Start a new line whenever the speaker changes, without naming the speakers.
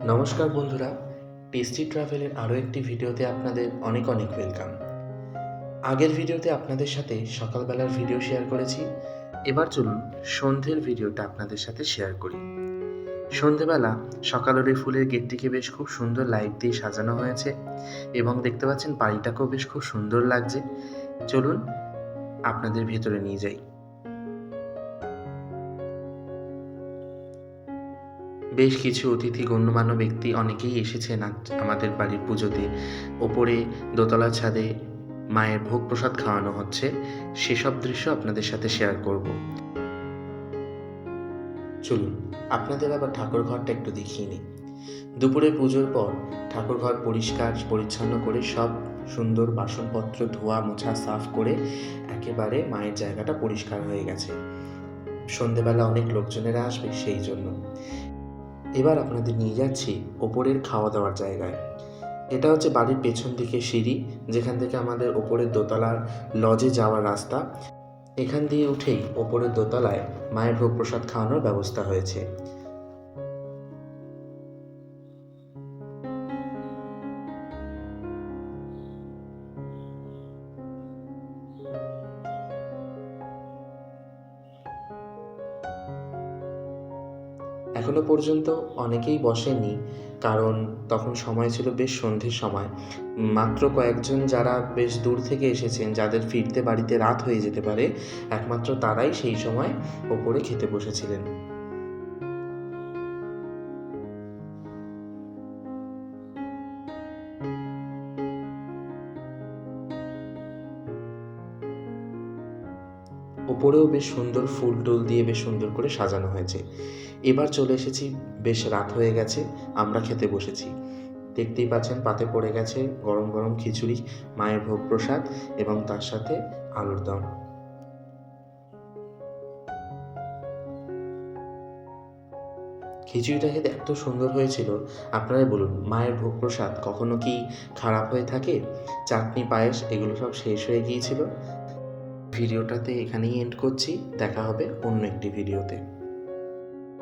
নমস্কার বন্ধুরা টেস্টি ট্রাভেলের আরও একটি ভিডিওতে আপনাদের অনেক অনেক ওয়েলকাম আগের ভিডিওতে আপনাদের সাথে সকালবেলার ভিডিও শেয়ার করেছি, এবার চলুন সন্ধ্যের ভিডিওটা আপনাদের সাথে শেয়ার করি। সন্ধেবেলা সকালের ফুলের গেটটিকে বেশ খুব সুন্দর লাইট দিয়ে সাজানো হয়েছে এবং দেখতে পাচ্ছেন বাড়িটাকেও বেশ খুব সুন্দর লাগছে। চলুন আপনাদের ভেতরে নিয়ে যাই। বেশ কিছু অতিথি গণ্যমান্য ব্যক্তি অনেকেই এসেছেন আমাদের বাড়ির পুজোতে। ওপরে দোতলা ছাদে মায়ের ভোগ প্রসাদ খাওয়ানো হচ্ছে। সেসব দৃশ্য আপনাদের সাথে শেয়ার করব। চলুন, আপনাদের আবার ঠাকুর ঘরটা একটু দেখিয়ে নিই। দুপুরে পুজোর পর ঠাকুর ঘর পরিষ্কার, পরিচ্ছন্ন করে সব সুন্দর বাসনপত্র, ধোয়া, মোছা সাফ করে একেবারে মায়ের জায়গাটা পরিষ্কার হয়ে গেছে। সন্ধেবেলা অনেক লোকজনেরা আসবে সেই জন্য। এবার আপনাদের নিয়ে যাচ্ছি ওপরের খাওয়া দাওয়ার জায়গায়। এটা হচ্ছে বাড়ির পেছন দিকে সিঁড়ি, যেখান থেকে আমাদের ওপরের দোতলার লজে যাওয়ার রাস্তা। এখান দিয়ে উঠেই ওপরের দোতলায় মায়ের ভোগ প্রসাদ খাওয়ানোর ব্যবস্থা হয়েছে। এখনও পর্যন্ত অনেকেই বসেনি কারণ তখন সময় ছিল বেশ সন্ধ্যের সময়। মাত্র কয়েকজন যারা বেশ দূর থেকে এসেছেন, যাদের ফিরতে বাড়িতে রাত হয়ে যেতে পারে, একমাত্র তারাই সেই সময় ওপরে খেতে বসেছিলেন। ওপরেও বেশ সুন্দর ফুল টুল দিয়ে বেশ সুন্দর করে সাজানো হয়েছে। এবার চলে এসেছি, বেশ রাত হয়ে গেছে, আমরা খেতে বসেছি। দেখতেই পাচ্ছেন পাতে পড়ে গেছে গরম গরম খিচুড়ি, মায়ের ভোগ প্রসাদ এবং তার সাথে আলুর দম। খিচুড়িটা খেতে এত সুন্দর হয়েছিল, আপনারাই বলুন, মায়ের ভোগ প্রসাদ কখনো কি খারাপ হয়ে থাকে? চাটনি, পায়েস, এগুলো সব শেষ হয়ে গিয়েছিল? ভিডিওটাতে এখানেই এন্ড করছি। দেখা হবে অন্য একটি ভিডিওতে।